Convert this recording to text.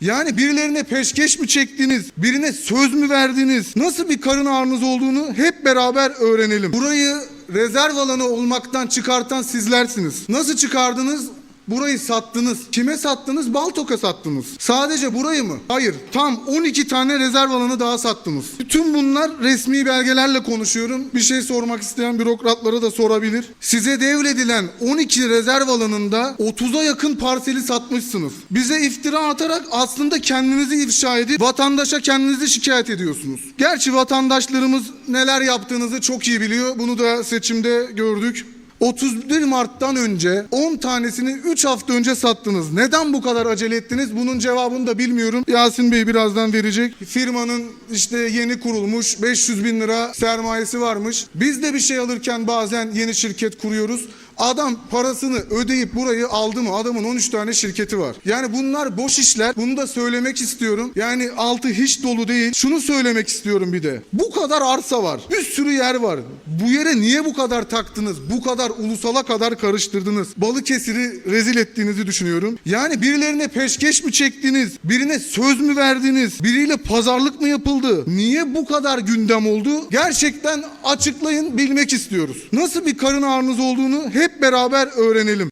Yani birilerine peşkeş mi çektiniz? Birine söz mü verdiniz? Nasıl bir karın ağrınız olduğunu hep beraber öğrenelim. Burayı rezerv alanı olmaktan çıkartan sizlersiniz. Nasıl çıkardınız? Burayı sattınız. Kime sattınız? Baltok'a sattınız. Sadece burayı mı? Hayır. Tam 12 tane rezerv alanı daha sattınız. Bütün bunlar resmi belgelerle konuşuyorum. Bir şey sormak isteyen bürokratlara da sorabilir. Size devredilen 12 rezerv alanında 30'a yakın parseli satmışsınız. Bize iftira atarak aslında kendinizi ifşa edip vatandaşa kendinizi şikayet ediyorsunuz. Gerçi vatandaşlarımız neler yaptığınızı çok iyi biliyor. Bunu da seçimde gördük. 31 Mart'tan önce 10 tanesini 3 hafta önce sattınız. Neden bu kadar acele ettiniz? Bunun cevabını da bilmiyorum. Yasin Bey birazdan verecek. Firmanın işte yeni kurulmuş 500 bin lira sermayesi varmış. Biz de bir şey alırken bazen yeni şirket kuruyoruz. Adam parasını ödeyip burayı aldı mı? Adamın 13 tane şirketi var. Yani bunlar boş işler. Bunu da söylemek istiyorum. Yani altı hiç dolu değil. Şunu söylemek istiyorum bir de. Bu kadar arsa var. Bir sürü yer var. Bu yere niye bu kadar taktınız? Bu kadar ulusala kadar karıştırdınız. Balıkesir'i rezil ettiğinizi düşünüyorum. Yani birilerine peşkeş mi çektiniz? Birine söz mü verdiniz? Biriyle pazarlık mı yapıldı? Niye bu kadar gündem oldu? Gerçekten açıklayın bilmek istiyoruz. Nasıl bir karın ağrınız olduğunu hep beraber öğrenelim.